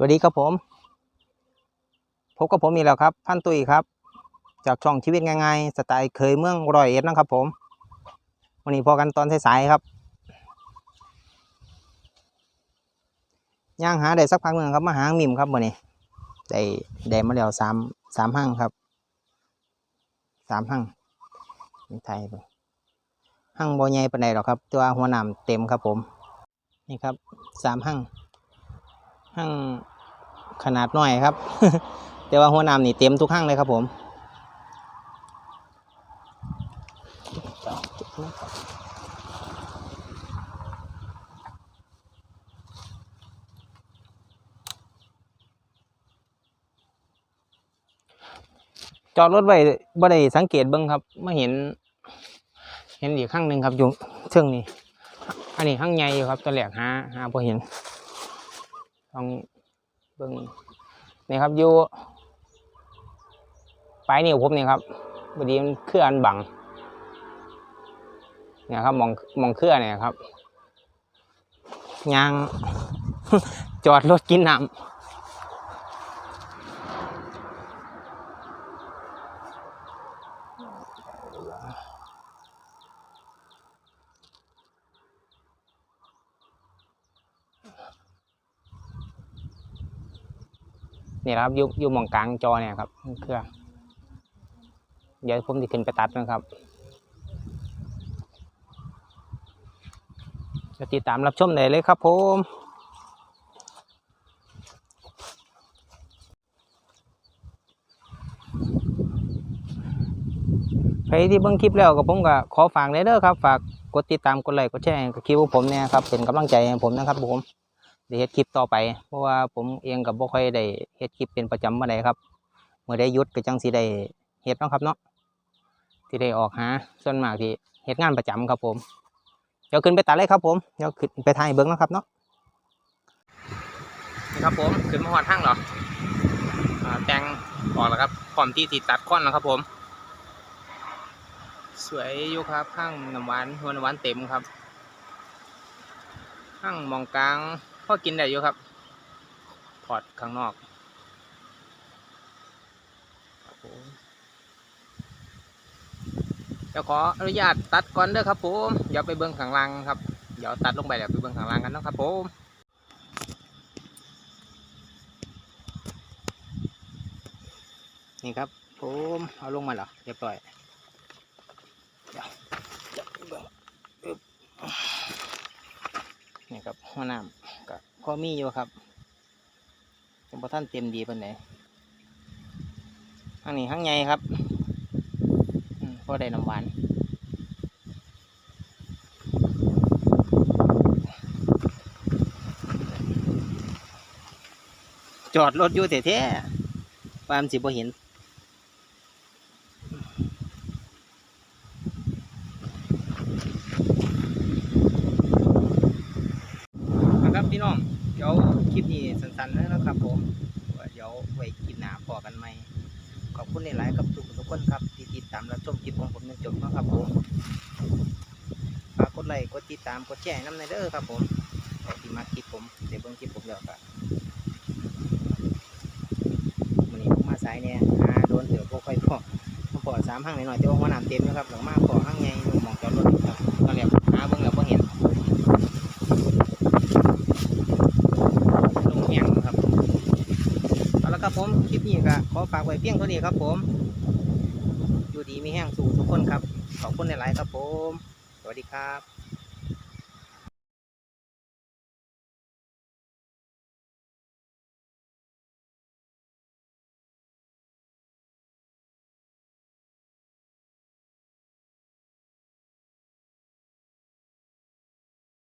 สวัสดีครับผม พบกับผมอีกแล้วครับ พันตุยครับ จากช่องชีวิตง่ายๆสไตล์เคยเมืองร้อยเอ็ดนะครับผม วันนี้พอกันตอนสายๆครับ ย่างหาได้สักพักหนึ่งครับมาหามิมครับวันนี้ได้ได้มาแล้วสามสามห้างครับสามห้างนี่ไทยห้างบ่ใหญ่ปานใดหรอกครับ ตัวหัวหนามเต็มครับผม นี่ครับสามห้าง ห้างขนาดน้อยครับ แต่ว่าหัวน้ำนี่เต็มทุกห้างเลยครับผมจอดรถไว้บ่ได้สังเกตเบิ่งครับมาเห็น เห็นอีกข้างหนึ่งครับอยู่เชิงนี้ อันนี้ข้างใหญ่อยู่ครับตัวแรกหาหาพอเห็น ลองเบิ่งนี่ครับอยู่ปลายนิ้วผมนี่ครับพอดีมันเคลื่อนบังเนี่ยครับมองมองเคลื่อนเนี่ยครับยางจอดรถกินน้ำ นี่ครับยู่อยู่หมองกลางจอเนี่ยครับเครื่องเดี๋ยวผมจะขึ้นไปตัดนะครับจะติดตามรับชมได้เลยครับผมใครที่เบิ่งคลิปแล้วก็ผมก็ขอฝากเลยเด้อครับ ฝากกดติดตามกดไลค์กดแชร์กับคลิปของผมเนี่ยครับเป็นกำลังใจให้ผมนะครับผม ได้เฮ็ดคลิปต่อไป เพราะว่าผมเองกับบ่ค่อยได้เฮ็ดคลิปเป็นประจำมื่อใดครับเมื่อได้ยุดก็จังสิได้เฮ็ดเนาะครับเนาะที่ได้ออกหาส่วนมากที่เฮ็ดงานประจำครับผมเดี๋ยวขึ้นไปตัดเลยครับผมเดี๋ยวขึ้นไปถ่ายเบิ้งนะครับเนาะนี่ครับผมขึ้นมาหอดทางเหรออแต่งออกแล้วครับพร้อมที่ติดตัดค้อนแล้วครับผม สวยอยู่ครับข้างน้ำหวานหัวน้ำหวานเต็มครับข้างมองกลาง พอกินได้อยู่ครับ พอดข้างนอกเดี๋ยวขออนุญาตตัดก่อนเด้อครับผมเดี๋ยวไปเบื้องข้างล่างครับ เดี๋ยวตัดลงไปเดี๋ยวไปเบื้องข้างล่างกันนะครับผมนี่ครับผมเอาลงมาแล้วเรียบร้อยเดี๋ยวจับเบิ่งอึ๊บนี่ครับหัวน้ำ อมีอยู่ครับยังพอท่านเต็มดีปานไหนข้างนี้ข้างใหญ่ครับพอได้น้ำหวานจอดรถอยู่แท้ๆปามสิบ่เห็น นะครับพี่น้อง เดี๋ยวคลิปนี้สั้นๆแล้วนะครับ ผมเดี๋ยวไว้คลิปหนาพอกันไหมขอบคุณในหลายกับทุกทุกคนครับที่ติดตามรับชมคลิปของผมจนจบนะครับผมฝากกดไลค์กดติดตามกดแชร์น้ำในเด้อครับ ผมใครที่มาคลิปผมเดี๋ยวเบิ่งคลิปผมแล้วก็วันนี้ผมมาสายเนี่ยโดนเดี๋ยวพวกค่อยพอพอสามห้างหน่อยๆแต่ว่าหัวน้ำเต็มนะครับหลังมาพอห้างใหญ่มองจอดรถครับตอนแรกหาเบิ่งแล้วพอเห็น ลงแห้งนะครับ เอาละครับผม คลิปนี้ก็ขอฝากไว้เพียงเท่านี้ครับผม อยู่ดีมีแห้งสู่ทุกคนครับ ขอบคุณหลาย ๆ ครับผม สวัสดีครับ